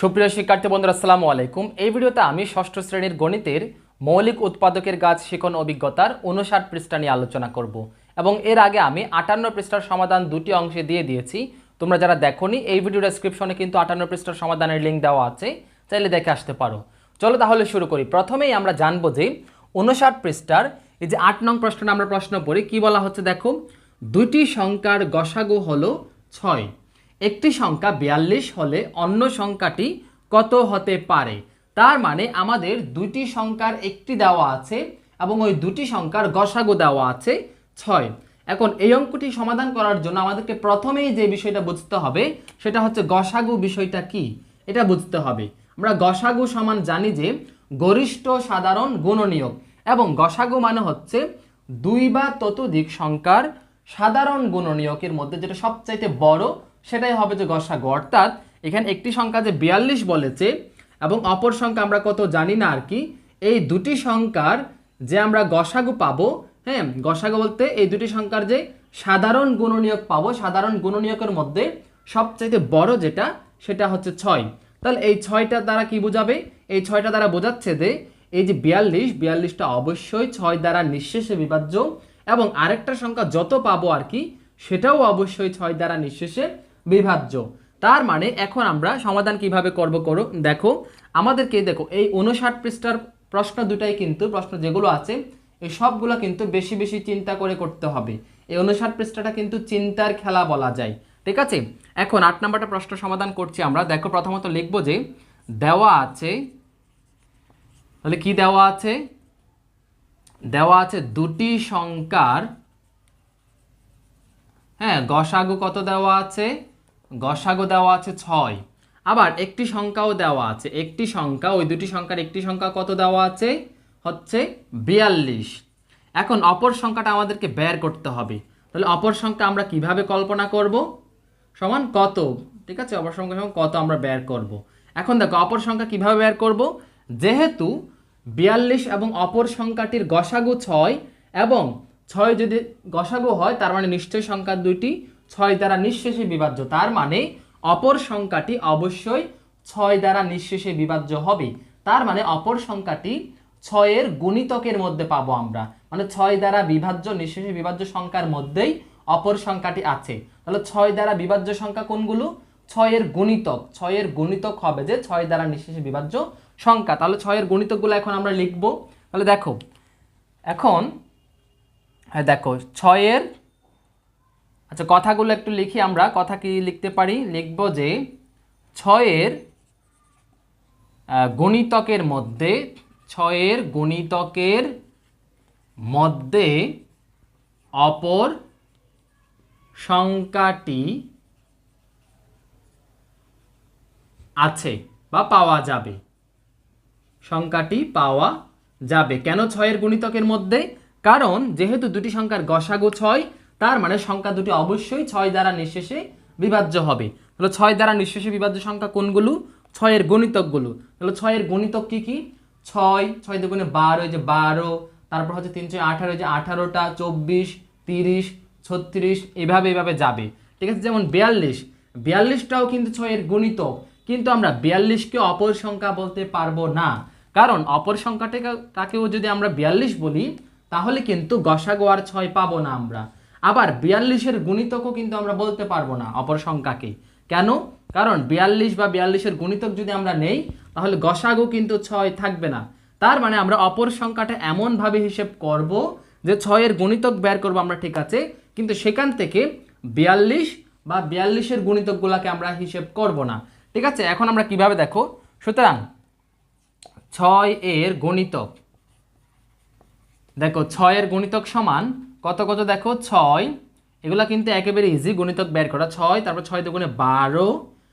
সুপ্রিয় শিক্ষার্থী বন্ধুরা, আসসালামু আলাইকুম। এই ভিডিওতে আমি ষষ্ঠ শ্রেণির গণিতের মৌলিক উৎপাদকের গাছ শিখন অভিজ্ঞতার উনষাট পৃষ্ঠা নিয়ে আলোচনা করব। এবং এর আগে আমি আটান্ন পৃষ্ঠার সমাধান দুটি অংশে দিয়ে দিয়েছি। তোমরা যারা দেখোনি, এই ভিডিও ডেসক্রিপশনে কিন্তু আটান্ন পৃষ্ঠার সমাধানের লিঙ্ক দেওয়া আছে। চাইলে দেখে আসতে পারো। চলো তাহলে শুরু করি। প্রথমেই আমরা জানব যে উনষাট পৃষ্ঠার এই যে আট নং প্রশ্নটা আমরা প্রশ্ন পড়ি কি বলা হচ্ছে দেখো? দুটি সংখ্যার গসাগু হলো ছয়। একটি সংখ্যা বিয়াল্লিশ হলে অন্য সংখ্যাটি কত হতে পারে? তার মানে আমাদের দুটি সংখ্যার একটি দেওয়া আছে এবং ওই দুটি সংখ্যার গসাগু দেওয়া আছে ছয়। এখন এই অঙ্কটি সমাধান করার জন্য আমাদেরকে প্রথমেই যে বিষয়টা বুঝতে হবে, সেটা হচ্ছে গসাগু বিষয়টা কি? এটা বুঝতে হবে। আমরা গসাগু সমান জানি যে গরিষ্ঠ সাধারণ গুণনীয়ক এবং গসাগু মানে হচ্ছে দুই বা ততোধিক সংখ্যার সাধারণ গুণনীয়কের মধ্যে যেটা সবচাইতে বড় সেটাই হবে যে গসাগু অর্থাৎ এখানে একটি সংখ্যা যে বিয়াল্লিশ বলেছে এবং অপর সংখ্যা আমরা কত জানি না আর কি। এই দুটি সংখ্যার যে আমরা গসাগু পাবো হ্যাঁ গসাগু বলতে এই দুটি সংখ্যার যে সাধারণ গুণনীয়ক পাবো, সাধারণ গুণনীয়কের মধ্যে সবচাইতে বড় যেটা, সেটা হচ্ছে ছয়। তাহলে এই ছয়টা দ্বারা কি বোঝাবে? এই ছয়টা দ্বারা বোঝাচ্ছে যে এই যে বিয়াল্লিশ, বিয়াল্লিশটা অবশ্যই ছয় দ্বারা নিঃশেষে বিভাজ্য এবং আরেকটা সংখ্যা যত পাবো আর কি, সেটাও অবশ্যই ছয় দ্বারা নিঃশেষে বিভাজ্য। তার মানে এখন আমরা সমাধান কীভাবে করব করো? দেখো, আমাদেরকে দেখো, এই উনষাট পৃষ্ঠার প্রশ্ন দুটাই কিন্তু, প্রশ্ন যেগুলো আছে, এই সবগুলো কিন্তু বেশি বেশি চিন্তা করে করতে হবে। এই উনষাট পৃষ্ঠাটা কিন্তু চিন্তার খেলা বলা যায়, ঠিক আছে? এখন আট নাম্বারটা প্রশ্ন সমাধান করছি আমরা। দেখো, প্রথমত লিখব যে, দেওয়া আছে, তাহলে কি দেওয়া আছে? দেওয়া আছে দুটি সংখ্যার হ্যাঁ গসাগু কত দেওয়া আছে? গসাগু দেওয়া আছে ছয়। আবার একটি সংখ্যাও দেওয়া আছে। একটি সংখ্যা, ওই দুটি সংখ্যার একটি সংখ্যা কত দেওয়া আছে? হচ্ছে বিয়াল্লিশ। এখন অপর সংখ্যাটা আমাদেরকে বের করতে হবে। তাহলে অপর সংখ্যা আমরা কীভাবে কল্পনা করব? সমান কত? ঠিক আছে, অপর সংখ্যা সমান কত আমরা বের করব। এখন দেখো, অপর সংখ্যা কীভাবে বের করব? যেহেতু বিয়াল্লিশ এবং অপর সংখ্যাটির গসাগু ছয়, এবং ছয় যদি গসাগু হয়, তার মানে নিশ্চয় সংখ্যা দুইটি ছয় দ্বারা নিঃশেষে বিভাজ্য। তার মানে অপর সংখ্যাটি অবশ্যই ছয় দ্বারা নিঃশেষে বিভাজ্য হবে। তার মানে অপর সংখ্যাটি ছয়ের গুণিতকের মধ্যে পাবো আমরা। মানে ছয় দ্বারা বিভাজ্য, নিঃশেষে বিভাজ্য সংখ্যার মধ্যেই অপর সংখ্যাটি আছে। তাহলে ছয় দ্বারা বিভাজ্য সংখ্যা কোনগুলো? ছয়ের গুণিতক। ছয়ের গুণিতক হবে যে ছয় দ্বারা নিঃশেষে বিভাজ্য সংখ্যা। তাহলে ছয়ের গুণিতকগুলো এখন আমরা লিখব। তাহলে দেখো, এখন হ্যাঁ দেখো, ছয়ের আচ্ছা কথাগুলো একটু লিখি আমরা। কথা কি লিখতে পারি? লিখব যে ছয়ের গণিতকের মধ্যে, ছয়ের গণিতকের মধ্যে অপর সংখ্যাটি আছে বা পাওয়া যাবে। সংখ্যাটি পাওয়া যাবে। কেন ছয়ের গণিতকের মধ্যে? কারণ যেহেতু দুটি সংখ্যার গসাগু ছয় তার মানে সংখ্যা দুটি অবশ্যই ছয় দ্বারা নিঃশেষে বিভাজ্য হবে। তাহলে ছয় দ্বারা নিঃশেষে বিভাজ্য সংখ্যা কোনগুলো? ছয়ের গণিতকগুলো। তাহলে ছয়ের গণিতক কি কি? ছয় ছয় দুগুণে বারো যে বারো, তারপর হচ্ছে তিন ছয় আঠারো যে আঠারোটা, চব্বিশ, তিরিশ, ছত্রিশ, এভাবে এভাবে যাবে। ঠিক আছে, যেমন বিয়াল্লিশ। বিয়াল্লিশটাও কিন্তু ছয়ের গণিতক। কিন্তু আমরা বিয়াল্লিশকে অপর সংখ্যা বলতে পারব না। কারণ অপর সংখ্যাটাকে, তাকেও যদি আমরা বিয়াল্লিশ বলি, তাহলে কিন্তু গসাগো আর ছয় পাবো না আমরা। আবার বিয়াল্লিশের গুণিতকও কিন্তু আমরা বলতে পারব না অপর সংখ্যাকে। কেন? কারণ বিয়াল্লিশ বা বিয়াল্লিশের গুণিতক যদি আমরা নেই, তাহলে গসাগু কিন্তু ছয় থাকবে না। তার মানে আমরা অপর সংখ্যাটা এমনভাবে হিসেব করব যে ছয়ের গুণিতক বের করব আমরা, ঠিক আছে? কিন্তু সেখান থেকে বিয়াল্লিশ বা বিয়াল্লিশের গুণিতকগুলোকে আমরা হিসেব করব না। ঠিক আছে? এখন আমরা কীভাবে দেখো? সুতরাং ছয় এর গণিতক। দেখো, ছয়ের গণিতক সমান কত কত দেখো? ছয়। এগুলো কিন্তু একেবারে ইজি গণিতক বের করা। ছয়, তারপর ছয় দুগুণে বারো,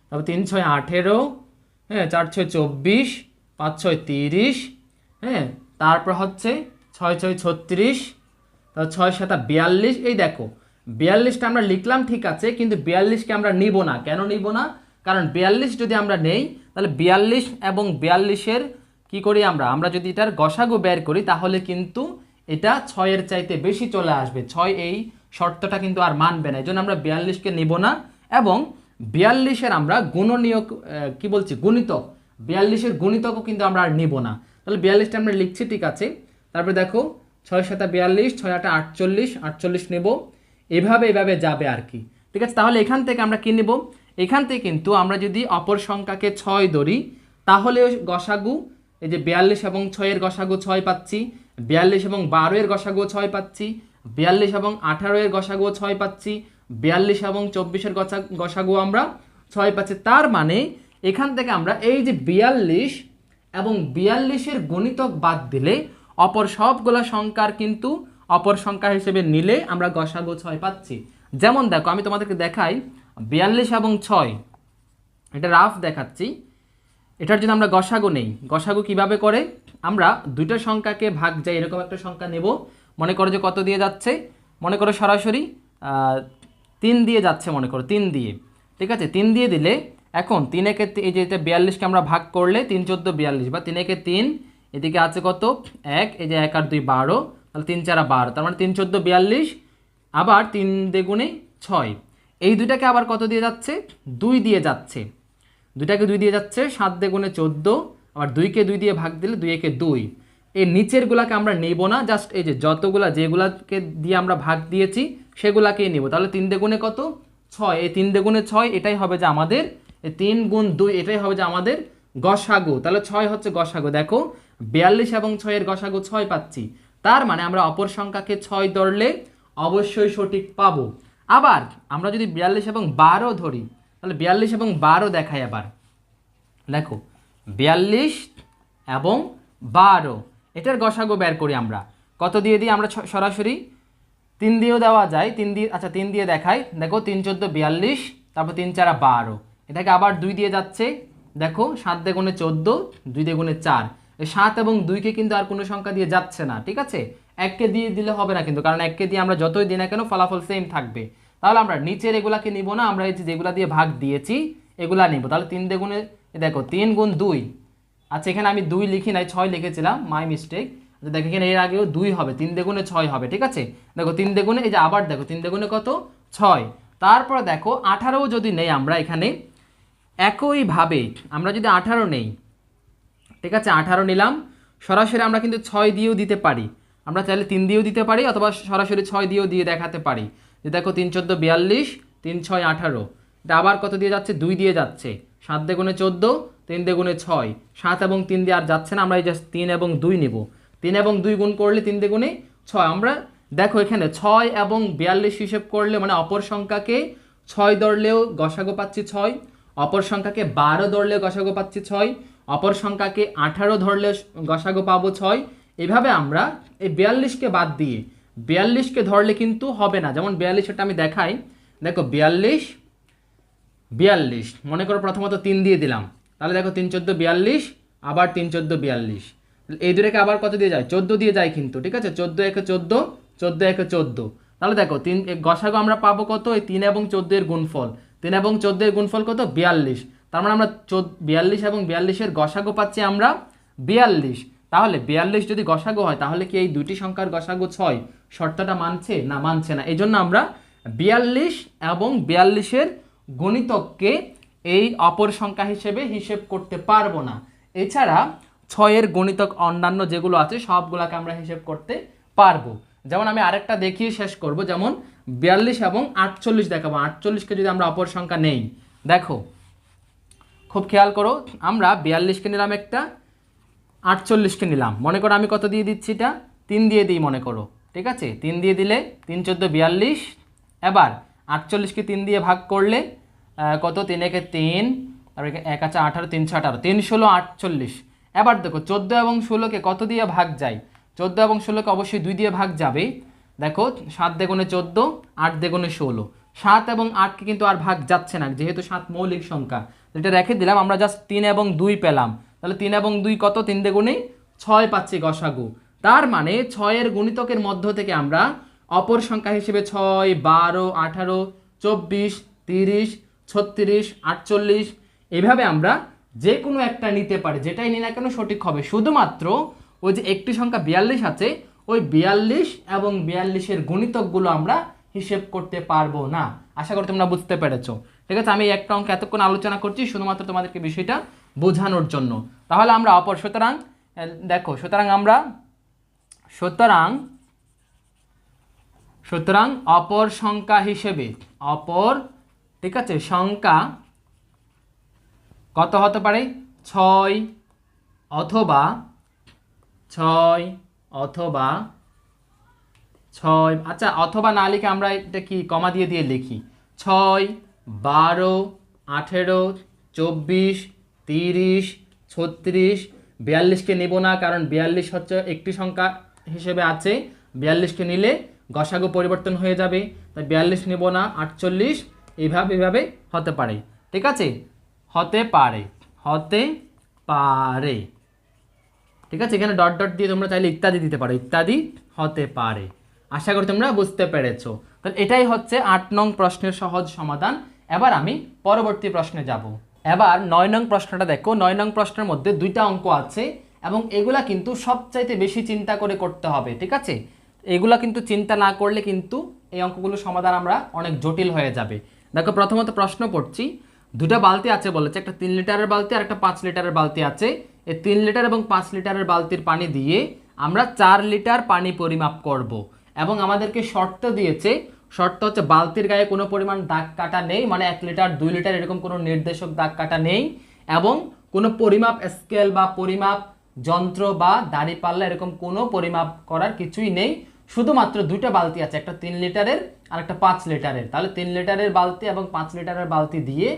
তারপর তিন ছয় আঠেরো হ্যাঁ চার ছয় চব্বিশ, পাঁচ ছয় তিরিশ হ্যাঁ তারপর হচ্ছে ছয় ছয় ছত্রিশ, তারপর ছয় সাতা বিয়াল্লিশ। এই দেখো, বিয়াল্লিশটা আমরা লিখলাম, ঠিক আছে, কিন্তু বিয়াল্লিশকে আমরা নিব না। কেন নিব না? কারণ বিয়াল্লিশ যদি আমরা নেই, তাহলে বিয়াল্লিশ এবং বিয়াল্লিশের কি করি আমরা? আমরা যদি এটার গসাগু বের করি, তাহলে কিন্তু এটা ছয়ের চাইতে বেশি চলে আসবে। ছয় এই শর্তটা কিন্তু আর মানবে না এই জন্য আমরা বিয়াল্লিশকে নিব না। এবং বিয়াল্লিশের আমরা গুণনীয় কি বলছি, গুণিতক, বিয়াল্লিশের গুণিতকও কিন্তু আমরা আর নিব না। তাহলে বিয়াল্লিশটা আমরা লিখছি, ঠিক আছে? তারপরে দেখো, ছয় সাতা বিয়াল্লিশ, ছয় আটা আটচল্লিশ আটচল্লিশ নেব। এভাবে এভাবে যাবে আর কি। ঠিক আছে? তাহলে এখান থেকে আমরা কি নেব? এখান থেকে কিন্তু আমরা যদি অপর সংখ্যাকে ছয় ধরি তাহলে গসাগু, এই যে বিয়াল্লিশ এবং ছয়ের গসাগু ছয় পাচ্ছি। বিয়াল্লিশ এবং বারো এর গসাগু ছয় পাচ্ছি। বিয়াল্লিশ এবং আঠারো এর গসাগু ছয় পাচ্ছি। বিয়াল্লিশ এবং চব্বিশের গসা গসাগু আমরা ছয় পাচ্ছি। তার মানে এখান থেকে আমরা এই যে বিয়াল্লিশ এবং বিয়াল্লিশের গণিতক বাদ দিলে অপর সবগুলো সংখ্যার কিন্তু অপর সংখ্যা হিসেবে নিলে আমরা গসাগু ছয় পাচ্ছি। যেমন দেখো, আমি তোমাদেরকে দেখাই, বিয়াল্লিশ এবং ছয়। এটা রাফ দেখাচ্ছি। এটার যদি আমরা গসাগু নেই। গসাগু কীভাবে করে? আমরা দুটো সংখ্যাকে ভাগ যাই, এরকম একটা সংখ্যা নেব। মনে করো যে কত দিয়ে যাচ্ছে? মনে করো সরাসরি তিন দিয়ে যাচ্ছে মনে করো, তিন দিয়ে। ঠিক আছে? তিন দিয়ে দিলে এখন তিন একে এই যে এটা বিয়াল্লিশকে আমরা ভাগ করলে তিন চোদ্দ বিয়াল্লিশ বা তিন একে তিন, এদিকে আছে কত? এক, এই যে এক আর দুই বারো, তাহলে তিন চারা বারো, তার মানে তিন চোদ্দ বিয়াল্লিশ, আবার তিন দেগুণে ছয়। এই দুইটাকে আবার কত দিয়ে যাচ্ছে? দুই দিয়ে যাচ্ছে। দুইটাকে দুই দিয়ে যাচ্ছে, সাত দেগুণে চোদ্দ আবার দুইকে দুই দিয়ে ভাগ দিলে দুই একে দুই। এই নিচেরগুলাকে আমরা নেব না জাস্ট এই যে যতগুলা যেগুলাকে দিয়ে আমরা ভাগ দিয়েছি, সেগুলাকেই নেব। তাহলে তিন দেগুণে কত? ছয়। এই তিন দেগুণে ছয়, এটাই হবে যে আমাদের তিন গুণ দুই, এটাই হবে যে আমাদের গসাগু। তাহলে ছয় হচ্ছে গসাগু। দেখো, বিয়াল্লিশ এবং ছয়ের গসাগু ছয় পাচ্ছি। তার মানে আমরা অপর সংখ্যাকে ছয় ধরলে অবশ্যই সঠিক পাবো। আবার আমরা যদি বিয়াল্লিশ এবং বারো ধরি, তাহলে বিয়াল্লিশ এবং বারো দেখাই আবার। দেখো বিয়াল্লিশ এবং বারো। এটার গসাগো বের করি আমরা। কত দিয়ে দিই আমরা সরাসরি? তিন দিয়েও দেওয়া যায়। তিন দিয়ে আচ্ছা তিন দিয়ে দেখাই। দেখো, তিন চোদ্দ বিয়াল্লিশ, তারপর তিন চারা বারো। এটাকে আবার দুই দিয়ে যাচ্ছে। দেখো, সাত দেগুণে চোদ্দ, দুই দেগুণে চার। সাত এবং দুইকে কিন্তু আর কোনো সংখ্যা দিয়ে যাচ্ছে না, ঠিক আছে? এককে দিয়ে দিলে হবে না কিন্তু, কারণ এককে দিয়ে আমরা যতই দিই না কেন, ফলাফল সেম থাকবে। তাহলে আমরা নিচের এগুলাকে নিব না, আমরা এই যেগুলা দিয়ে ভাগ দিয়েছি, এগুলা নিব। তাহলে তিন দেগুণে দেখো, তিন গুণ দুই। আচ্ছা এখানে আমি দুই লিখি নাই, ছয় লিখেছিলাম মাই মিস্টেক দেখো, এখানে এর আগেও দুই হবে, তিন দেগুণে ছয় হবে, ঠিক আছে? দেখো, তিন দেগুণে এই যে আবার দেখো, তিন দেগুণে কত? ছয়। তারপর দেখো, আঠারোও যদি নেই আমরা এখানে, একইভাবে আমরা যদি আঠারো নেই, ঠিক আছে, আঠারো নিলাম, সরাসরি আমরা কিন্তু ছয় দিয়েও দিতে পারি। আমরা চাইলে তিন দিয়েও দিতে পারি, অথবা সরাসরি ছয় দিয়েও দিয়ে দেখাতে পারি। যে দেখো, তিন চোদ্দ বিয়াল্লিশ, তিন ছয় আঠারো। এটা আবার কত দিয়ে যাচ্ছে? দুই দিয়ে যাচ্ছে। সাত দেগুণে চোদ্দ, তিন দেগুণে ছয়। সাত এবং তিন দিয়ে আর যাচ্ছে না, আমরা এই জাস্ট তিন এবং দুই নেব। তিন এবং দুই গুণ করলে তিন দেগুণে ছয়। আমরা দেখো এখানে ছয় এবং বিয়াল্লিশ হিসেব করলে মানে অপর সংখ্যাকে ছয় ধরলেও গসাগো পাচ্ছি ছয়, অপর সংখ্যাকে বারো ধরলে গসাগো পাচ্ছি ছয়, অপর সংখ্যাকে আঠারো ধরলে গসাগো পাবো ছয়। এভাবে আমরা এই বিয়াল্লিশকে বাদ দিয়ে, বিয়াল্লিশকে ধরলে কিন্তু হবে না। যেমন বিয়াল্লিশ বিয়াল্লিশটা আমি দেখাই। দেখো বিয়াল্লিশ বিয়াল্লিশ। মনে করো প্রথমত তিন দিয়ে দিলাম। তাহলে দেখো তিন চোদ্দ বিয়াল্লিশ, আবার তিন চোদ্দ বিয়াল্লিশ। এই দুটাকে আবার কত দিয়ে যায়? চোদ্দ দিয়ে যায় কিন্তু, ঠিক আছে? চোদ্দ একে চোদ্দ চোদ্দ একে চোদ্দ। তাহলে দেখো, তিন গসাগো আমরা পাবো কত? এই তিন এবং চোদ্দ এর গুণফল। তিন এবং চোদ্দ এর গুণফল কত? বিয়াল্লিশ। তার মানে আমরা চোদ্দ, বিয়াল্লিশ এবং বিয়াল্লিশের গসাগো পাচ্ছি আমরা বিয়াল্লিশ। তাহলে বিয়াল্লিশ যদি গসাগো হয়, তাহলে কি এই দুটি সংখ্যার গসাগো ছয়? শর্তটা মানছে না মানছে না? এই জন্য আমরা বিয়াল্লিশ এবং বিয়াল্লিশের গণিতককে এই অপর সংখ্যা হিসেবে হিসেব করতে পারব না। এছাড়া ছয়ের গণিতক অন্যান্য যেগুলো আছে, সবগুলোকে আমরা হিসেব করতে পারব। যেমন আমি আরেকটা দেখিয়ে শেষ করব, যেমন বিয়াল্লিশ এবং আটচল্লিশ দেখাবো। আটচল্লিশকে যদি আমরা অপর সংখ্যা নেই, দেখো, খুব খেয়াল করো, আমরা বিয়াল্লিশকে নিলাম একটা, আটচল্লিশকে নিলাম। মনে করো আমি কত দিয়ে দিচ্ছি এটা? তিন দিয়ে দিই মনে করো, ঠিক আছে? তিন দিয়ে দিলে তিন চোদ্দ বিয়াল্লিশ। এবার আটচল্লিশকে তিন দিয়ে ভাগ করলে কত? তিন, একে তিন আর একে আছে আঠারো তিনশো আঠারো। তিন, ষোলো, আটচল্লিশ। এবার দেখো, চোদ্দ এবং ষোলোকে কত দিয়ে ভাগ যায়? চোদ্দ এবং ষোলোকে অবশ্যই দুই দিয়ে ভাগ যাবে। দেখো, সাত দেগুণে চোদ্দ, আট দেগুণে ষোলো। সাত এবং আটকে কিন্তু আর ভাগ যাচ্ছে না, যেহেতু সাত মৌলিক সংখ্যা। এটা রেখে দিলাম, আমরা জাস্ট তিন এবং দুই পেলাম। তাহলে তিন এবং দুই কত? তিন দেগুণে ছয় পাচ্ছি গসাগু। তার মানে ছয়ের গুণিতকের মধ্য থেকে আমরা অপর সংখ্যা হিসেবে ছয়, বারো, আঠারো, চব্বিশ, তিরিশ, ছত্রিশ, আটচল্লিশ। এভাবে আমরা যে কোনো একটা নিতে পারি, যেটাই নিই না কেন সঠিক হবে। শুধুমাত্র ওই যে একটি সংখ্যা বিয়াল্লিশ আছে, ওই বিয়াল্লিশ এবং বিয়াল্লিশের গুণিতকগুলো আমরা হিসেব করতে পারব না। আশা করি তোমরা বুঝতে পেরেছ। ঠিক আছে, আমি একটা অঙ্ক এতক্ষণ আলোচনা করছি, শুধুমাত্র তোমাদেরকে বিষয়টা বোঝানোর জন্য। তাহলে আমরা অপর, সুতরাং দেখো, সুতরাং আমরা, সুতরাং সুতরাং অপর সংখ্যা হিসেবে, অপর, ঠিক আছে, সংখ্যা কত হতে পারে? ছয় অথবা ছয় অথবা ছয় আচ্ছা অথবা না লিখে আমরা এটা কি কমা দিয়ে দিয়ে লিখি। ছয়, বারো, আঠেরো, চব্বিশ, তিরিশ, ছত্রিশ, বিয়াল্লিশকে নেব না, কারণ বিয়াল্লিশ হচ্ছে একটি সংখ্যা হিসেবে আছে। বিয়াল্লিশকে নিলে গসাগু পরিবর্তন হয়ে যাবে, তাই বিয়াল্লিশ নেব না, আটচল্লিশ এইভাবে এইভাবে হতে পারে। ঠিক আছে? হতে পারে হতে পারে। ঠিক আছে? এখানে ডট ডট দিয়ে তোমরা চাইলে ইত্যাদি দিতে পারো। ইত্যাদি হতে পারে। আশা করি তোমরা বুঝতে পেরেছ। তাহলে এটাই হচ্ছে আট নং প্রশ্নের সহজ সমাধান। এবার আমি পরবর্তী প্রশ্নে যাব। এবার নয় নং প্রশ্নটা দেখো। নয় নং প্রশ্নের মধ্যে দুইটা অঙ্ক আছে এবং এগুলা কিন্তু সবচাইতে বেশি চিন্তা করে করতে হবে। ঠিক আছে? এগুলা কিন্তু চিন্তা না করলে কিন্তু এই অঙ্কগুলো সমাধান আমরা অনেক জটিল হয়ে যাবে। দেখো, প্রথমত প্রশ্ন পড়ছি দুটা বালতি আছে বলেছে, একটা তিন লিটারের বালতি আর একটা পাঁচ লিটারের বালতি আছে। এই তিন লিটার এবং পাঁচ লিটারের বালতির পানি দিয়ে আমরা চার লিটার পানি পরিমাপ করব এবং আমাদেরকে শর্ত দিয়েছে, শর্ত হচ্ছে বালতির গায়ে কোনো পরিমাণ দাগ কাটা নেই মানে এক লিটার, দুই লিটার এরকম কোনো নির্দেশক দাগ কাটা নেই এবং কোনো পরিমাপ স্কেল বা পরিমাপ যন্ত্র বা দাড়িপাল্লা এরকম কোনো পরিমাপ করার কিছুই নেই। শুধুমাত্র দুইটা বালতি আছে, একটা তিন লিটারের আর একটা পাঁচ লিটারের। তাহলে তিন লিটারের বালতি এবং পাঁচ লিটারের বালতি দিয়ে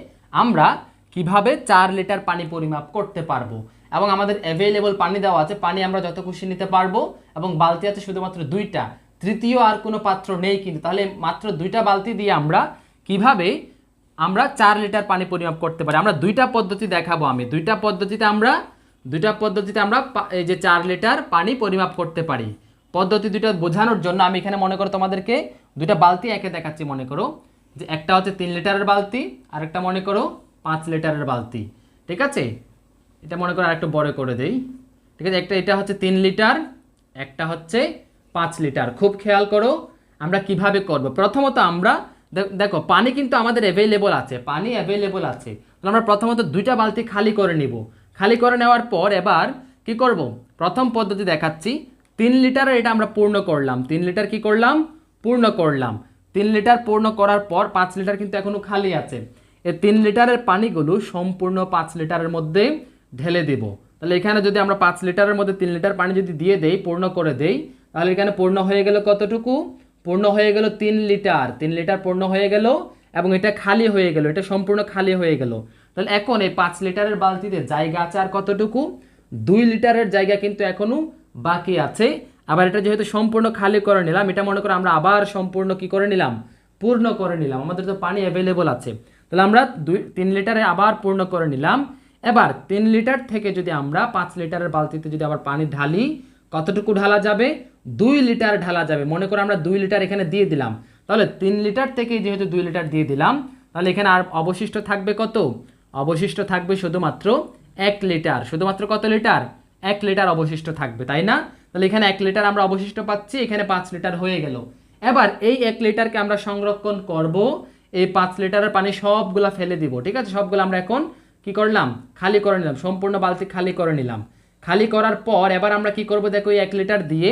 আমরা কীভাবে চার লিটার পানি পরিমাপ করতে পারব? এবং আমাদের অ্যাভেলেবল পানি দেওয়া আছে, পানি আমরা যত খুশি নিতে পারব, এবং বালতি আছে শুধুমাত্র দুইটা। তৃতীয় আর কোনো পাত্র নেই কিন্তু, তাহলে মাত্র দুইটা বালতি দিয়ে আমরা কীভাবে আমরা চার লিটার পানি পরিমাপ করতে পারি? আমরা দুইটা পদ্ধতি দেখাবো আমি। দুইটা পদ্ধতিতে আমরা, দুইটা পদ্ধতিতে আমরা এই যে চার লিটার পানি পরিমাপ করতে পারি। পদ্ধতি দুইটা বোঝানোর জন্য আমি এখানে মনে করো তোমাদেরকে দুইটা বালতি একে দেখাচ্ছি মনে করো। যে একটা হচ্ছে তিন লিটারের বালতি আর একটা মনে করো পাঁচ লিটারের বালতি। ঠিক আছে? এটা মনে করো আরেকটু বড় করে দেই। ঠিক আছে? একটা এটা হচ্ছে তিন লিটার, একটা হচ্ছে পাঁচ লিটার। খুব খেয়াল করো আমরা কীভাবে করব। প্রথমত আমরা দেখো, পানি কিন্তু আমাদের অ্যাভেলেবল আছে। পানি অ্যাভেলেবল আছে। আমরা প্রথমত দুইটা বালতি খালি করে নিব। খালি করে নেওয়ার পর এবার কি করব? প্রথম পদ্ধতি দেখাচ্ছি। তিন লিটারের এটা আমরা পূর্ণ করলাম। তিন লিটার কি করলাম? পূর্ণ করলাম। তিন লিটার পূর্ণ করার পর পাঁচ লিটার কিন্তু এখনও খালি আছে। এই তিন লিটারের পানিগুলো সম্পূর্ণ পাঁচ লিটারের মধ্যে ঢেলে দেব। তাহলে এখানে যদি আমরা পাঁচ লিটারের মধ্যে তিন লিটার পানি যদি দিয়ে দেই, পূর্ণ করে দেই, তাহলে এখানে পূর্ণ হয়ে গেল কতটুকু? পূর্ণ হয়ে গেল তিন লিটার। তিন লিটার পূর্ণ হয়ে গেল এবং এটা খালি হয়ে গেল, এটা সম্পূর্ণ খালি হয়ে গেল। তাহলে এখন এই পাঁচ লিটারের বালতিতে জায়গা আছে আর কতটুকু? দুই লিটারের জায়গা কিন্তু এখনও বাকি আছে। আবার এটা যেহেতু সম্পূর্ণ খালি করে নিলাম, এটা মনে করো আমরা আবার সম্পূর্ণ কি করে নিলাম? পূর্ণ করে নিলাম। আমাদের তো পানি অ্যাভেলেবল আছে। তাহলে আমরা দুই, তিন লিটারে আবার পূর্ণ করে নিলাম। এবার তিন লিটার থেকে যদি আমরা পাঁচ লিটারের বালতিতে যদি আবার পানি ঢালি, কতটুকু ঢালা যাবে? দুই লিটার ঢালা যাবে। মনে করো আমরা দুই লিটার এখানে দিয়ে দিলাম। তাহলে তিন লিটার থেকে যেহেতু দুই লিটার দিয়ে দিলাম, তাহলে এখানে আর অবশিষ্ট থাকবে কত? অবশিষ্ট থাকবে শুধুমাত্র এক লিটার। শুধুমাত্র কত লিটার? এক লিটার অবশিষ্ট থাকবে, তাই না? তাহলে এখানে এক লিটার আমরা অবশিষ্ট পাচ্ছি, এখানে পাঁচ লিটার হয়ে গেল। এবার এই এক লিটারকে আমরা সংরক্ষণ করব, এই পাঁচ লিটারের পানি সবগুলা ফেলে দিব, ঠিক আছে? সবগুলো আমরা এখন কি করলাম? খালি করে নিলাম, সম্পূর্ণ বালতি খালি করে নিলাম। খালি করার পর এবার আমরা কি করব? দেখো এই এক লিটার দিয়ে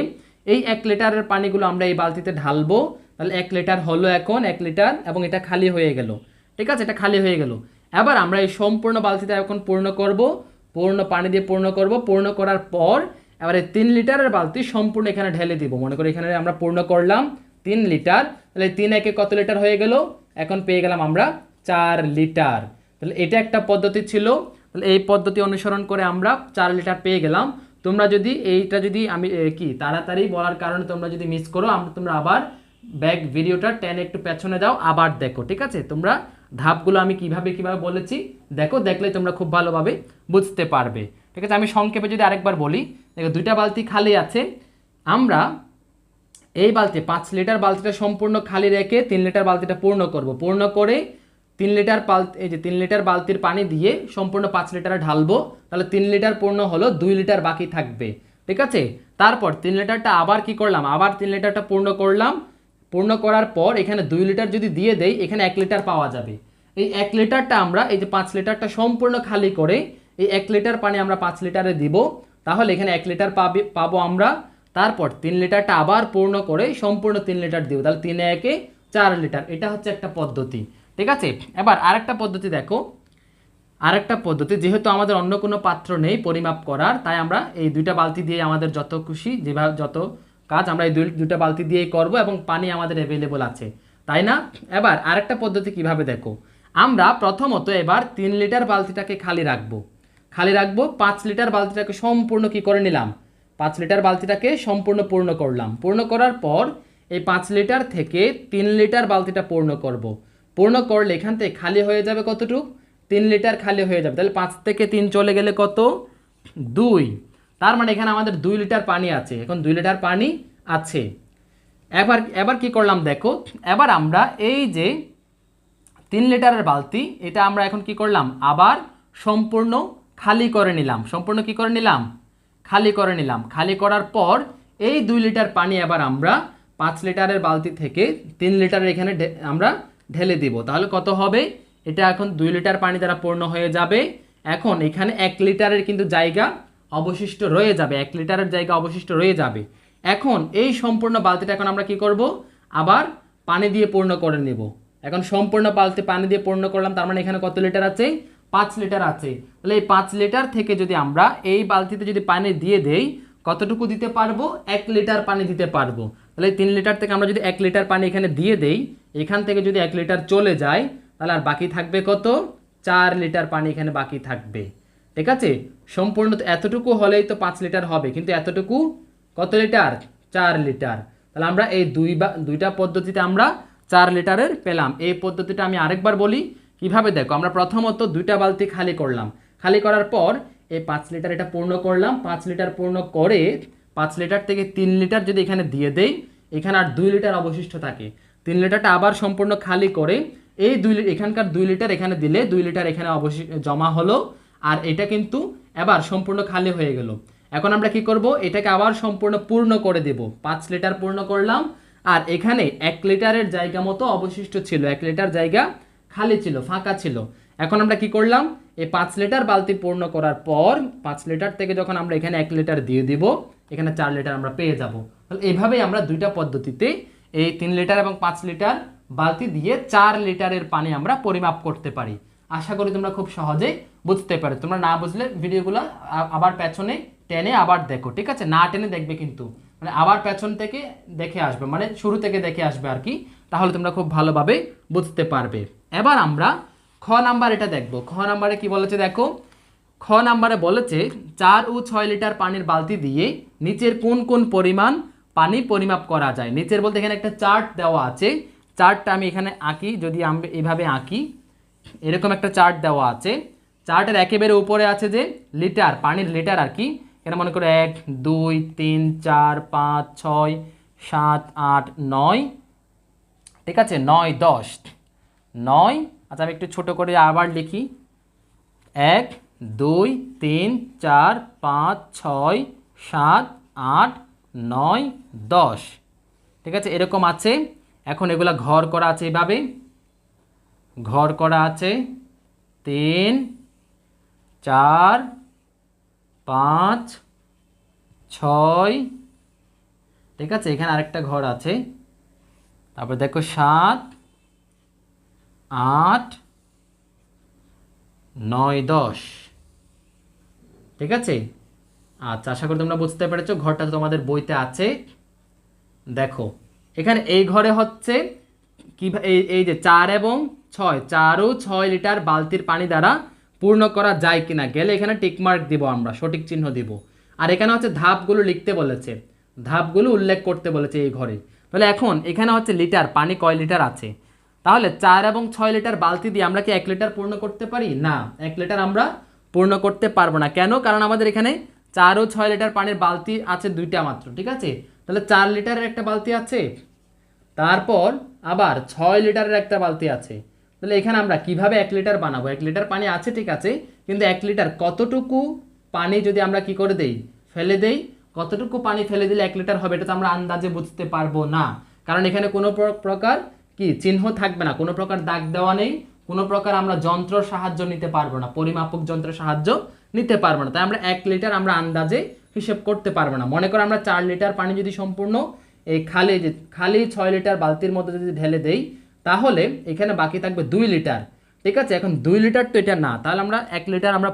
এই এক লিটারের পানিগুলো আমরা এই বালতিতে ঢালবো। তাহলে এক লিটার হলো এখন এক লিটার এবং এটা খালি হয়ে গেল, ঠিক আছে? এটা খালি হয়ে গেল। এবার আমরা এই সম্পূর্ণ বালতিটা এখন পূর্ণ করব। পূর্ণ পানি দিয়ে পূর্ণ করব। পূর্ণ করার পর এবার তিন লিটারের বালতি সম্পূর্ণ এখানে ঢেলে দিব। মনে করি এখানে আমরা পূর্ণ করলাম তিন লিটার। তাহলে তিন একে কত লিটার হয়ে গেল? এখন পেয়ে গেলাম আমরা চার লিটার। তাহলে এটা একটা পদ্ধতি ছিল। তাহলে এই পদ্ধতি অনুসরণ করে আমরা চার লিটার পেয়ে গেলাম। তোমরা যদি এইটা যদি আমি কি, তাড়াতাড়ি বলার কারণে তোমরা যদি মিস করো, আমরা তোমরা আবার ব্যাক ভিডিওটা টেনে একটু পেছনে যাও, আবার দেখো, ঠিক আছে? তোমরা ধাপগুলো আমি কীভাবে কীভাবে বলেছি, দেখো, দেখলে তোমরা খুব ভালোভাবে বুঝতে পারবে। ঠিক আছে, আমি সংক্ষেপে যদি আরেকবার বলি, দেখো, দুইটা বালতি খালি আছে। আমরা এই বালতি, পাঁচ লিটার বালতিটা সম্পূর্ণ খালি রেখে তিন লিটার বালতিটা পূর্ণ করব। পূর্ণ করে তিন লিটার বালতি এই যে তিন লিটার বালতির পানি দিয়ে সম্পূর্ণ পাঁচ লিটার ঢালবো। তাহলে তিন লিটার পূর্ণ হলো, দুই লিটার বাকি থাকবে। ঠিক আছে? তারপর তিন লিটারটা আবার কি করলাম? আবার তিন লিটারটা পূর্ণ করলাম। পূর্ণ করার পর এখানে দুই লিটার যদি দিয়ে দেই, এখানে এক লিটার পাওয়া যাবে। এই এক লিটারটা আমরা, এই যে পাঁচ লিটারটা সম্পূর্ণ খালি করে এই এক লিটার পানি আমরা পাঁচ লিটারে দিব, তাহলে এখানে এক লিটার পাবি, পাবো আমরা। তারপর তিন লিটারটা আবার পূর্ণ করে সম্পূর্ণ তিন লিটার দিব। তাহলে তিনে একে চার লিটার, এটা হচ্ছে একটা পদ্ধতি। ঠিক আছে? এবার আরেকটা পদ্ধতি দেখো। আরেকটা পদ্ধতি, যেহেতু আমাদের অন্য কোনো পাত্র নেই পরিমাপ করার, তাই আমরা এই দুইটা বালতি দিয়ে আমাদের যত খুশি, যেভাবে যত কাজ আমরা এই দুইটা বালতি দিয়েই করব এবং পানি আমাদের অ্যাভেলেবল আছে। তাই না? এবার আরেকটা পদ্ধতি কীভাবে দেখো? আমরা প্রথমত এবার তিন লিটার বালতিটাকে খালি রাখব। খালি রাখব, পাঁচ লিটার বালতিটাকে সম্পূর্ণ কি করে নিলাম? পাঁচ লিটার বালতিটাকে সম্পূর্ণ পূর্ণ করলাম। পূর্ণ করার পর এই পাঁচ লিটার থেকে তিন লিটার বালতিটা পূর্ণ করব। পূর্ণ করলে এখান থেকে খালি হয়ে যাবে কতটুকু? তিন লিটার খালি হয়ে যাবে। তাহলে পাঁচ থেকে তিন চলে গেলে কত? দুই। তার মানে এখানে আমাদের দুই লিটার পানি আছে। এখন দুই লিটার পানি আছে। এবার এবার কি করলাম দেখো? এবার আমরা এই যে তিন লিটারের বালতি, এটা আমরা এখন কি করলাম? আবার সম্পূর্ণ খালি করে নিলাম। সম্পূর্ণ কি করে নিলাম? খালি করে নিলাম। খালি করার পর এই দুই লিটার পানি এবার আমরা পাঁচ লিটারের বালতি থেকে তিন লিটারের এখানে আমরা ঢেলে দিব। তাহলে কত হবে? এটা এখন দুই লিটার পানি দ্বারা পূর্ণ হয়ে যাবে। এখন এখানে এক লিটারের কিন্তু জায়গা অবশিষ্ট রয়ে যাবে, এক লিটারের জায়গা অবশিষ্ট রয়ে যাবে। এখন এই সম্পূর্ণ বালতিটা এখন আমরা কি করব? আবার পানি দিয়ে পূর্ণ করে নেব। এখন সম্পূর্ণ বালতি পানি দিয়ে পূর্ণ করলাম, তার মানে এখানে কত লিটার আছে? পাঁচ লিটার আছে। তাহলে এই পাঁচ লিটার থেকে যদি আমরা এই বালতিতে যদি পানি দিয়ে দেই, কতটুকু দিতে পারব? এক লিটার পানি দিতে পারব। তাহলে তিন লিটার থেকে আমরা যদি এক লিটার পানি এখানে দিয়ে দেই, এখান থেকে যদি এক লিটার চলে যায়, তাহলে আর বাকি থাকবে কত? চার লিটার পানি এখানে বাকি থাকবে। ঠিক আছে? সম্পূর্ণ এতটুকু হলেই তো পাঁচ লিটার হবে, কিন্তু এতটুকু কত লিটার? চার লিটার। তাহলে আমরা এই দুই বা, দুইটা পদ্ধতিতে আমরা চার লিটারের পেলাম। এই পদ্ধতিটা আমি আরেকবার বলি, কীভাবে দেখো, আমরা প্রথমত দুইটা বালতি খালি করলাম। খালি করার পর এই পাঁচ লিটার এটা পূর্ণ করলাম। পাঁচ লিটার পূর্ণ করে পাঁচ লিটার থেকে তিন লিটার যদি এখানে দিয়ে দেই, এখানে আর দুই লিটার অবশিষ্ট থাকে। তিন লিটারটা আবার সম্পূর্ণ খালি করে এই দুই এখানকার দুই লিটার এখানে দিলে দুই লিটার এখানে অবশি, জমা হলো। আর এটা কিন্তু এবার সম্পূর্ণ খালি হয়ে গেল। এখন আমরা কি করব? এটাকে আবার সম্পূর্ণ পূর্ণ করে দেব। পাঁচ লিটার পূর্ণ করলাম। আর এখানে এক লিটারের জায়গা মতো অবশিষ্ট ছিল। এক লিটার জায়গা খালি ছিল, ফাঁকা ছিল। এখন আমরা কি করলাম? এই পাঁচ লিটার বালতি পূর্ণ করার পর পাঁচ লিটার থেকে যখন আমরা এখানে এক লিটার দিয়ে দিব, এখানে চার লিটার আমরা পেয়ে যাব। তাহলে এইভাবেই আমরা দুইটা পদ্ধতিতে এই তিন লিটার এবং পাঁচ লিটার বালতি দিয়ে চার লিটারের পানি আমরা পরিমাপ করতে পারি। আশা করি তোমরা খুব সহজেই বুঝতে পারো তোমরা না বুঝলে ভিডিওগুলো আবার পেছনে টেনে আবার দেখো, ঠিক আছে? না টেনে দেখবে কিন্তু। মানে আবার পেছন থেকে দেখে আসবে মানে শুরু থেকে দেখে আসবে আর কি। তাহলে তোমরা খুব ভালোভাবে বুঝতে পারবে। এবার আমরা খ নাম্বার এটা দেখব। খ নাম্বারে কি বলেছে দেখো? খ নাম্বারে বলেছে, চার ও ছয় লিটার পানির বালতি দিয়ে নিচের কোন কোন পরিমাণ পানি পরিমাপ করা যায়? নিচের বলতে এখানে একটা চার্ট দেওয়া আছে। চার্টটা আমি এখানে আঁকি, যদি আমি এভাবে আঁকি এরকম একটা চার্ট দেওয়া আছে। চার্টের একেবারে উপরে আছে যে লিটার পানির লিটার আর কি। এখানে মনে করো এক, দুই, তিন, চার, পাঁচ, ছয়, সাত, আট, নয়। ঠিক আছে? নয়, দশ। নয় আচ্ছা আমি একটু ছোট করে আবার লিখি। এক, দুই, তিন, চার, পাঁচ, ছয়, সাত, আট, নয়, দশ। ঠিক আছে? এরকম আছে। এখন এগুলা ঘর করা আছে এভাবে। ঘর করা আছে। তিন, চার, পাঁচ, ছয়, ঠিক আছে, এখানে আরেকটা ঘর আছে। তারপর দেখো সাত, আট, নয়, দশ, ঠিক আছে? আচ্ছা আশা করি তোমরা বুঝতে পেরেছ, ঘরটা তোমাদের বইতে আছে। দেখো, এখানে এই ঘরে হচ্ছে কি এই যে চার এবং ছয়, চার ও ছয় লিটার বালতির পানি দ্বারা পূর্ণ করা যায় কিনা গেলে এখানে টিকমার্ক দিব আমরা, সঠিক চিহ্ন দিব। আর এখানে হচ্ছে ধাপগুলো লিখতে বলেছে। ধাপগুলো উল্লেখ করতে বলেছে এই ঘরে। তাহলে এখন এখানে হচ্ছে লিটার, পানি কয় লিটার আছে? তাহলে চার এবং ছয় লিটার বালতি দিয়ে আমরা কি এক লিটার পূর্ণ করতে পারি? না, এক লিটার আমরা পূর্ণ করতে পারব না। কেন? কারণ আমাদের এখানে চার ও ছয় লিটার পানির বালতি আছে দুইটা মাত্র, ঠিক আছে? তাহলে চার লিটারের একটা বালতি আছে, তারপর আবার ছয় লিটারের একটা বালতি আছে। তাহলে এখানে আমরা কীভাবে এক লিটার বানাবো? এক লিটার পানি আছে, ঠিক আছে, কিন্তু এক লিটার কতটুকু পানি যদি আমরা কি করে দেই? ফেলে দেই? কতটুকু পানি ফেলে দিলে এক লিটার হবে? এটা তো আমরা আন্দাজে বুঝতে পারব না। কারণ এখানে কোনো প্রকার কি চিহ্ন থাকবে না। কোনো প্রকার দাগ দেওয়া নেই। কোনো প্রকার আমরা যন্ত্র সাহায্য নিতে পারব না। পরিমাপক যন্ত্রের সাহায্য নিতে পারব না। তাই আমরা এক লিটার আমরা আন্দাজে হিসেব করতে পারব না। মনে করো আমরা চার লিটার পানি যদি সম্পূর্ণ এই খালি, যে খালি ছয় লিটার বালতির মধ্যে যদি ঢেলে দেই তাহলে এখানে বাকি থাকবে দুই লিটার। ঠিক আছে? এখন দুই লিটার তো এটা না। তাহলে আমরা এক লিটার আমরা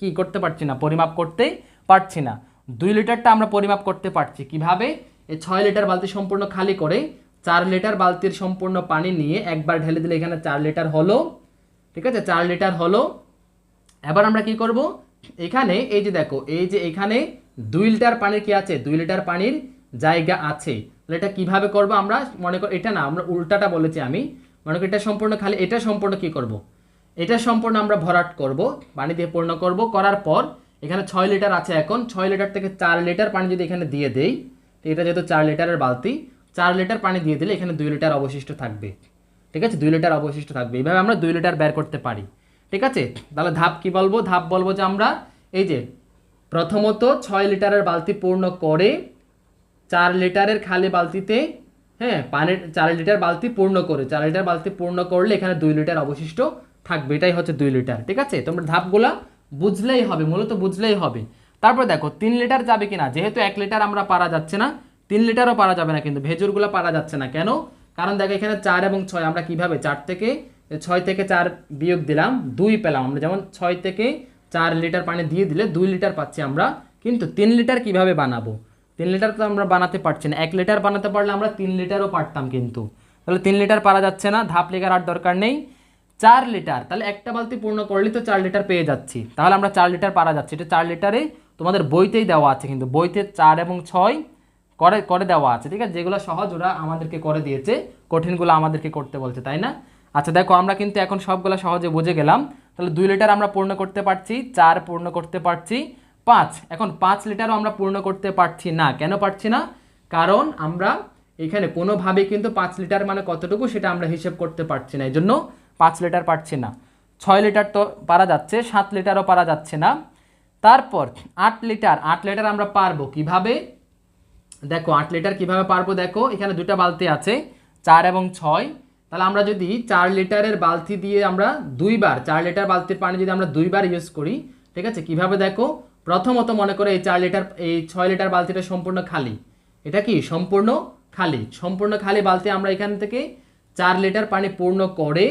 কি করতে পারছি না? পরিমাপ করতে পারছি না। দুই লিটারটা আমরা পরিমাপ করতে পারছি। কীভাবে? এই ছয় লিটার বালতি সম্পূর্ণ খালি করে চার লিটার বালতির সম্পূর্ণ পানি নিয়ে একবার ঢেলে দিলে এখানে চার লিটার হলো। ঠিক আছে? চার লিটার হলো। এবার আমরা কি করব? এখানে এই যে দেখো, এই যে এখানে দুই লিটার পানির কি আছে? দুই লিটার পানির জায়গা আছে। তাহলে এটা কীভাবে করব আমরা? মনে কর, এটা না, আমরা উল্টাটা বলেছি আমি। মনে করি, এটা সম্পূর্ণ খালি, এটা সম্পূর্ণ কি করব? এটা সম্পূর্ণ আমরা ভরাট করব, পানি দিয়ে পূর্ণ করব। করার পর এখানে ছয় লিটার আছে এখন। ছয় লিটার থেকে চার লিটার পানি যদি এখানে দিয়ে দেই এটা যেহেতু চার লিটারের বালতি, চার লিটার পানি দিয়ে দিলে এখানে দুই লিটার অবশিষ্ট থাকবে। ঠিক আছে? দুই লিটার অবশিষ্ট থাকবে। এইভাবে আমরা দুই লিটার বের করতে পারি। ঠিক আছে? তাহলে ধাপ কি বলব? ধাপ বলব যে আমরা এই যে প্রথমত ছয় লিটারের বালতি পূর্ণ করে চার লিটারের খালি বালতিতে হ্যাঁ পানির চার লিটার বালতি পূর্ণ করে, চার লিটার বালতি পূর্ণ করলে এখানে দুই লিটার অবশিষ্ট থাকবে, এটাই হচ্ছে দুই লিটার, ঠিক আছে? তোমরা ধাপগুলা বুঝলেই হবে, মূলত বুঝলেই হবে। তারপর দেখো, তিন লিটার যাবে কিনা? যেহেতু এক লিটার আমরা পারা যাচ্ছে না, তিন লিটারও পারা যাবে না, কিন্তু ভেজুরগুলো পারা যাচ্ছে না। কেন? কারণ দেখো, এখানে চার এবং ছয়, আমরা কীভাবে চার থেকে, ছয় থেকে চার বিয়োগ দিলাম? দুই পেলাম। আমরা যেমন ছয় থেকে চার লিটার পানি দিয়ে দিলে দুই লিটার পাচ্ছি আমরা, কিন্তু তিন লিটার কীভাবে বানাবো? তিন লিটার তো আমরা বানাতে পারছি না। এক লিটার বানাতে পারলে আমরা তিন লিটারও পারতাম কিন্তু। তাহলে তিন লিটার পারা যাচ্ছে না, ধাপ লেখার আর দরকার নেই। চার লিটার, তাহলে একটা বালতি পূর্ণ করলেই তো চার লিটার পেয়ে যাচ্ছি। তাহলে আমরা চার লিটার পারা যাচ্ছি। এটা চার লিটারে তোমাদের বইতেই দেওয়া আছে কিন্তু, বইতে চার এবং ছয় করে করে দেওয়া আছে, ঠিক আছে? যেগুলো সহজ ওরা আমাদেরকে করে দিয়েছে। কঠিনগুলো আমাদেরকে করতে বলছে, তাই না? আচ্ছা দেখো, আমরা কিন্তু এখন সবগুলো সহজে বুঝে গেলাম। তাহলে দুই লিটার আমরা পূর্ণ করতে পারছি, চার পূর্ণ করতে পারছি। পাঁচ। এখন পাঁচ লিটারও আমরা পূর্ণ করতে পারছি না। কেন পারছি না? কারণ আমরা এখানে কোনোভাবে কিন্তু পাঁচ লিটার মানে কতটুকু সেটা আমরা হিসেব করতে পারছি না। এই জন্য পাঁচ লিটার পারছি না। ছয় লিটার তো পারা যাচ্ছে, সাত লিটারও পারা যাচ্ছে না। তারপর আট লিটার আট লিটার আমরা পারব কীভাবে? দেখো, আট লিটার কীভাবে পারব দেখো, এখানে দুটা বালতি আছে, চার এবং ছয়। তাহলে আমরা যদি চার লিটারের বালতি দিয়ে আমরা দুইবার, চার লিটার বালতির পানি যদি আমরা দুইবার ইউজ করি, ঠিক আছে? কীভাবে দেখো? প্রথমত মনে করে এই চার লিটার, এই ছয় লিটার বালতিটা সম্পূর্ণ খালি। এটা কি? সম্পূর্ণ খালি। সম্পূর্ণ খালি বালতি আমরা এখান থেকে চার লিটার পানি পূর্ণ করে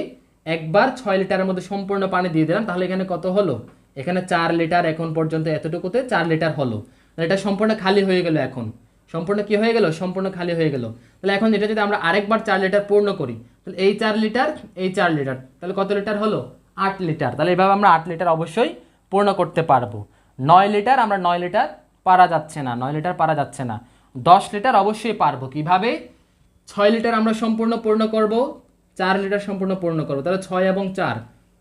একবার ছয় লিটারের মধ্যে সম্পূর্ণ পানি দিয়ে দিলাম। তাহলে এখানে কত হলো? এখানে চার লিটার এখন পর্যন্ত এতটুকুতে চার লিটার হলো। এটা সম্পূর্ণ খালি হয়ে গেল এখন। সম্পূর্ণ কি হয়ে গেল? সম্পূর্ণ খালি হয়ে গেল। তাহলে এখন এটা যদি আমরা আরেকবার চার লিটার পূর্ণ করি, তাহলে এই চার লিটার, এই চার লিটার, তাহলে কত লিটার হলো? আট লিটার। তাহলে এভাবে আমরা আট লিটার অবশ্যই পূর্ণ করতে পারব। নয় লিটার আমরা নয় লিটার পারা যাচ্ছে না, নয় লিটার পারা যাচ্ছে না। দশ লিটার অবশ্যই পারব। কীভাবে? ছয় লিটার আমরা সম্পূর্ণ পূর্ণ করব, চার লিটার সম্পূর্ণ পূর্ণ করব। তাহলে ছয় এবং চার,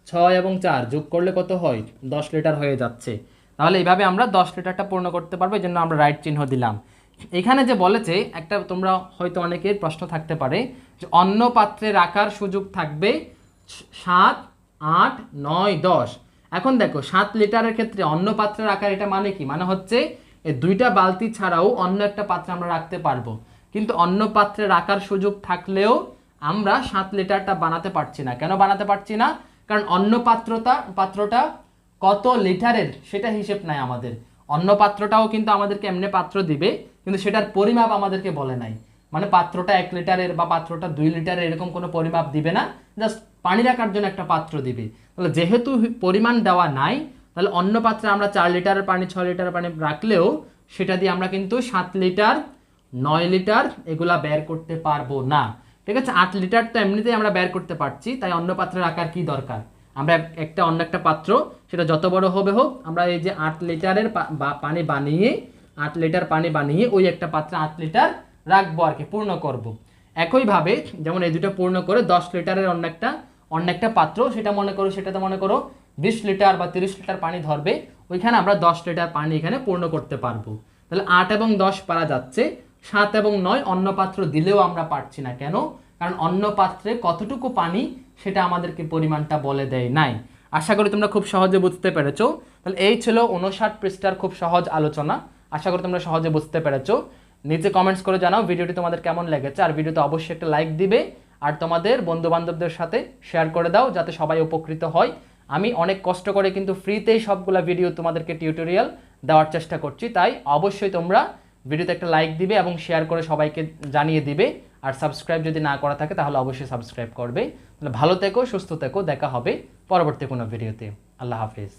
ছয় এবং চার যোগ করলে কত হয়? দশ লিটার হয়ে যাচ্ছে। তাহলে এইভাবে আমরা দশ লিটারটা পূর্ণ করতে পারব এই জন্য আমরা রাইট চিহ্ন দিলাম। এখানে যে বলেছে, একটা তোমরা হয়তো অনেকের প্রশ্ন থাকতে পারে যে অন্য পাত্রে রাখার সুযোগ থাকবে সাত, আট, নয়, দশ। এখন দেখো, সাত লিটারের ক্ষেত্রে অন্য পাত্রে রাখার এটা মানে কি? মানে হচ্ছে এই দুইটা বালতি ছাড়াও অন্য একটা পাত্রে আমরা রাখতে পারব। কিন্তু অন্য পাত্রে রাখার সুযোগ থাকলেও আমরা সাত লিটারটা বানাতে পারছি না। কেন বানাতে পারছি না? কারণ অন্য পাত্রটা পাত্রটা কত লিটারের সেটা হিসেব নাই আমাদের। অন্য পাত্রটাও কিন্তু আমাদেরকে এমনি পাত্র দিবে, কিন্তু সেটার পরিমাপ আমাদেরকে বলে নাই। মানে পাত্রটা এক লিটারের বা পাত্রটা দুই লিটারের এরকম কোনো পরিমাপ দিবে না। জাস্ট পানি রাখার জন্য একটা পাত্র দিবে। তাহলে যেহেতু পরিমাণ দেওয়া নাই, তাহলে অন্য পাত্রে আমরা চার লিটারের পানি ছয় লিটার পানি রাখলেও সেটা দিয়ে আমরা কিন্তু সাত লিটার, নয় লিটার এগুলা বের করতে পারব না। ঠিক আছে, আট লিটার তো এমনিতেই আমরা বের করতে পারছি, তাই অন্য পাত্রে রাখার কি দরকার? আমরা একটা অন্য একটা পাত্র, সেটা যত বড় হবে হোক, আমরা এই যে আট লিটারের পানি বানিয়ে, আট লিটার পানি বানিয়ে ওই একটা পাত্রে আট লিটার রাখব আর কি, পূর্ণ করব। একইভাবে, যেমন এই দুটো পূর্ণ করে দশ লিটারের অন্য একটা অন্য একটা পাত্র, সেটা মনে করো, সেটাতে মনে করো বিশ লিটার বা তিরিশ লিটার পানি ধরবে, ওইখানে আমরা দশ লিটার পানি এখানে পূর্ণ করতে পারব। তাহলে আট এবং দশ পারা যাচ্ছে, সাত এবং নয় অন্য পাত্র দিলেও আমরা পারছি না। কেন? কারণ অন্য পাত্রে কতটুকু পানি সেটা আমাদেরকে পরিমাণটা বলে দেয় নাই। আশা করি তোমরা খুব সহজে বুঝতে পেরেছ। তাহলে এই ছিল উনষাট পৃষ্ঠার খুব সহজ আলোচনা। আশা করি তোমরা সহজে বুঝতে পেরেছ। নিচে কমেন্টস করে জানাও ভিডিওটি তোমাদের কেমন লেগেছে। আর ভিডিওতে অবশ্যই একটা লাইক দিবে। আর তোমাদের বন্ধু বান্ধবদের সাথে শেয়ার করে দাও যাতে সবাই উপকৃত হয়। আমি অনেক কষ্ট করে কিন্তু ফ্রিতেই সবগুলা ভিডিও তোমাদেরকে টিউটোরিয়াল দেওয়ার চেষ্টা করছি। তাই অবশ্যই তোমরা ভিডিওতে একটা লাইক দিবে এবং শেয়ার করে সবাইকে জানিয়ে দিবে। আর সাবস্ক্রাইব যদি না করা থাকে তাহলে অবশ্যই সাবস্ক্রাইব করবে। তাহলে ভালো থেকো, সুস্থ থেকো, দেখা হবে পরবর্তী কোনো ভিডিওতে আল্লাহ হাফিজ।